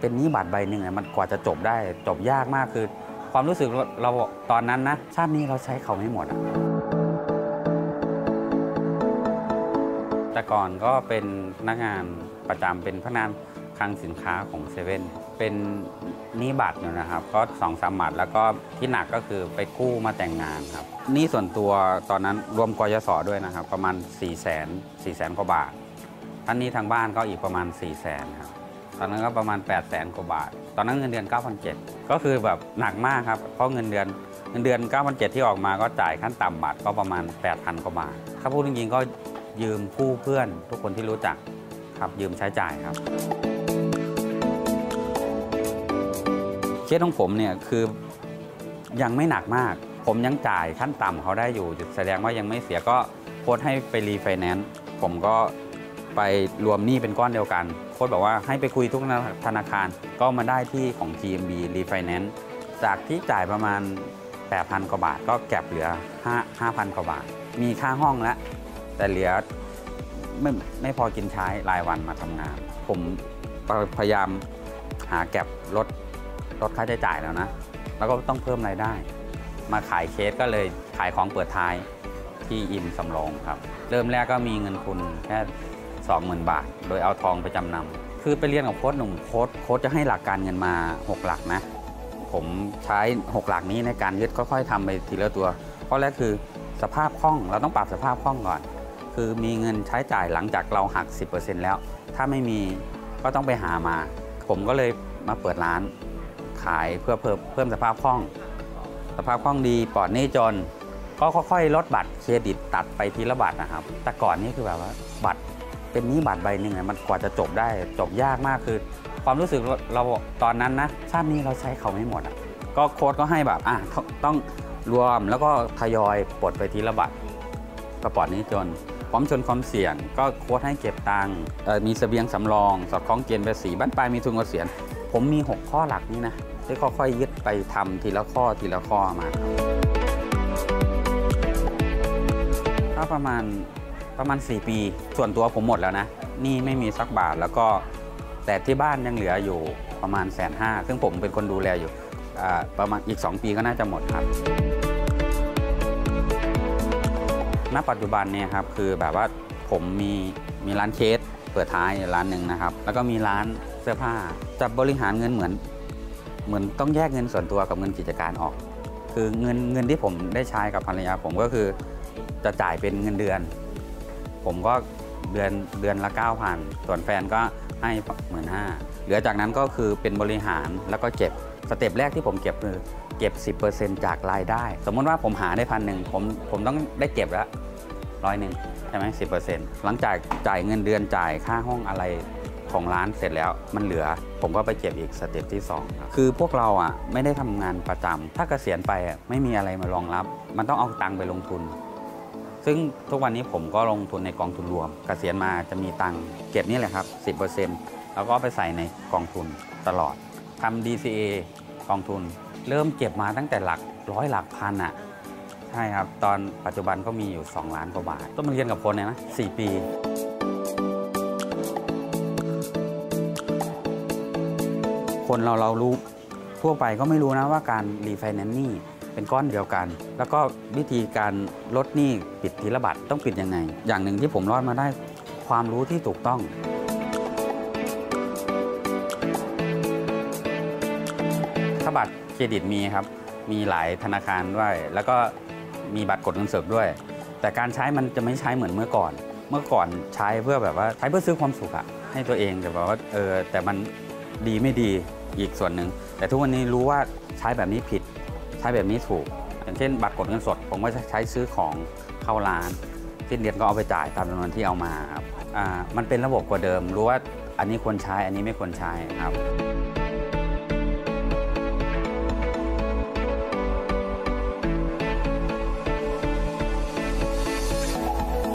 เป็นหนี้บัตรใบหนึ่งมันกว่าจะจบได้จบยากมากคือ ความรู้สึกเราตอนนั้นนะชาตินี้เราใช้เขาไม่หมดอะแต่ก่อนก็เป็นพนักงานประจำเป็นพนักงานคลังสินค้าของเซเว่นเป็นหนี้บัตรอยู่นะครับ ก็สองสามบัตรแล้วก็ที่หนักก็คือไปกู้มาแต่งงานครับหนี้ส่วนตัวตอนนั้นรวมกยศด้วยนะครับ ประมาณ4 0 0 0 0 0 4 0 0 0 0กว่าบาทท่านนี้ทางบ้านก็อีกประมาณ4 0 0 0 0 0ครับ ตอนนั้นก็ประมาณ 8 0 0แสนกว่าบาท ตอนนั้นเงินเดือน 9,700 ก็คือแบบหนักมากครับ เพราะเงินเดือนเงินเดือน 9,700 ที่ออกมาก็จ่ายขั้นต่ำบาทก็ประมาณ 8,000 กว่าบาท ถ้าพูดจริงๆก็ยืมผู้เพื่อนทุกคนที่รู้จักครับยืมใช้จ่ายครับเคสของผมเนี่ยคือยังไม่หนักมาก ผมยังจ่ายขั้นต่ำเขาได้อยู่ แสดงว่ายังไม่เสียก็โค้ดให้ไปรีไฟแนนซ์ผมก็ ไปรวมหนี้เป็นก้อนเดียวกัน โค้ดบอกว่าให้ไปคุยทุกธนาคารก็มาได้ที่ของ GMB Refinance จากที่จ่ายประมาณ 8,000 กว่าบาท ก็แก็บเหลือ 5 5,000 กว่าบาท มีค่าห้องแล้ว แต่เหลือไม่ไม่พอกินใช้รายวันมาทำงาน ผมพยายามหาแก็บลดลดค่าใช้จ่ายแล้วนะ แล้วก็ต้องเพิ่มรายได้ มาขายเคสก็เลยขายของเปิดท้ายที่อิมสำรองครับ เริ่มแรกก็มีเงินทุนแค่ 20,000 บาท โดยเอาทองไปจำนำคือไปเรียนกับโค้ชหนุ่มโค้ชโค้ชจะให้หลักการเงินมา 6 หลักนะ ผมใช้ 6 หลักนี้ในการยึดค่อยๆทำไปทีละตัวข้อแรกคือสภาพคล่องเราต้องปรับสภาพคล่องก่อน คือมีเงินใช้จ่ายหลังจากเราหัก 10%แล้ว ถ้าไม่มีก็ต้องไปหามา ผมก็เลยมาเปิดร้านขายเพื่อเพิ่มเพิ่มสภาพคล่อง สภาพคล่องดีปลอดหนี้จนก็ค่อยๆ ลดบัตรเครดิตตัดไปทีละบัตรนะครับ แต่ก่อนนี่คือแบบว่าบัตร เป็นหนี้บัตรใบหนึ่งอะมันกว่าจะจบได้จบยากมากคือ ความรู้สึกเราตอนนั้นนะชาตินี้เราใช้เขาไม่หมดอะก็โค้ดก็ให้แบบอะต้องต้องรวมแล้วก็ทยอยปลดไปทีละบัตรก็ปลอดนี้จนพร้อมชนความเสี่ยง ก็โค้ดให้เก็บตังค์มีเสบียงสำรอง สอดคล้องเกณฑ์ภาษีบ้านปลายมีทุนเกษียณผมมี 6 ข้อหลักนี้นะที่ค่อยๆยึดไปทำทีละข้อทีละข้อมาครับก็ประมาณ ประมาณ 4 ปี ส่วนตัวผมหมดแล้วนะนี่ไม่มีสักบาทแล้วก็ แต่ที่บ้านยังเหลืออยู่ประมาณแสนห้าซึ่งผมเป็นคนดูแลอยู่อ่าประมาณอีก 2 ปีก็น่าจะหมดครับ ณปัจจุบันเนี่ยครับคือแบบว่าผมมีมีร้านเคสเปิดท้ายร้านหนึ่งนะครับ แล้วก็มีร้านเสื้อผ้าจะบริหารเงินเหมือน เหมือนต้องแยกเงินส่วนตัวกับเงินกิจการออก คือเงินเงินที่ผมได้ใช้กับภรรยาผมก็คือจะจ่ายเป็นเงินเดือน ผมก็เดือนเดือนละ9,000ส่วนแฟนก็ให้หมื่นห้าเหลือจากนั้นก็คือเป็นบริหารแล้วก็เก็บสเต็ปแรกที่ผมเก็บคือเก็บ 10%จากรายได้ สมมติว่าผมหาได้พันหนึ่งผมผมต้องได้เก็บแล้วร้อยหนึ่งใช่ไหมสิหลังจากจ่ายเงินเดือนจ่ายค่าห้องอะไรของร้านเสร็จแล้วมันเหลือ ผมก็ไปเก็บอีกสเต็ปที่ 2 คือพวกเราอะไม่ได้ทำงานประจำถ้าเกษียณไปอะไม่มีอะไรมารองรับ มันต้องเอาตังค์ไปลงทุน ซึ่งทุกวันนี้ผมก็ลงทุนในกองทุนรวมเกษียณมาจะมีตังเก็บนี่แหละครับ 10%แล้วก็ไปใส่ในกองทุนตลอดทำ DCA กองทุน เริ่มเก็บมาตั้งแต่หลักร้อยหลักพันอะใช่ครับ ตอนปัจจุบันก็มีอยู่ 2 ล้านกว่าบาท ต้องมาเรียนกับคนเนี่ยนะ4ปี คนเราเรารู้ทั่วไปก็ไม่รู้นะว่าการรีไฟแนนซ์นี้ เป็นก้อนเดียวกัน แล้วก็วิธีการลดหนี้ปิดทีละบัตรต้องปิดยังไง อย่างหนึ่งที่ผมรอดมาได้ความรู้ที่ถูกต้องถ้าบัตรเครดิตมีครับ มีหลายธนาคารด้วย แล้วก็มีบัตรกดเงินสดด้วย แต่การใช้มันจะไม่ใช้เหมือนเมื่อก่อน เมื่อก่อนใช้เพื่อแบบว่าใช้เพื่อซื้อความสุขอะให้ตัวเองแต่แบบว่าเออแต่มันดีไม่ดีอีกส่วนหนึ่งแต่ทุกวันนี้รู้ว่าใช้แบบนี้ผิด ใช้แบบนี้ถูก อย่างเช่นบัตรกดเงินสด ผมก็จะใช้ซื้อของเข้าร้านสิ้นเดือนก็เอาไปจ่ายตามจำนวนที่เอามาครับอ่ามันเป็นระบบกว่าเดิม รู้ว่าอันนี้ควรใช้อันนี้ไม่ควรใช้ครับ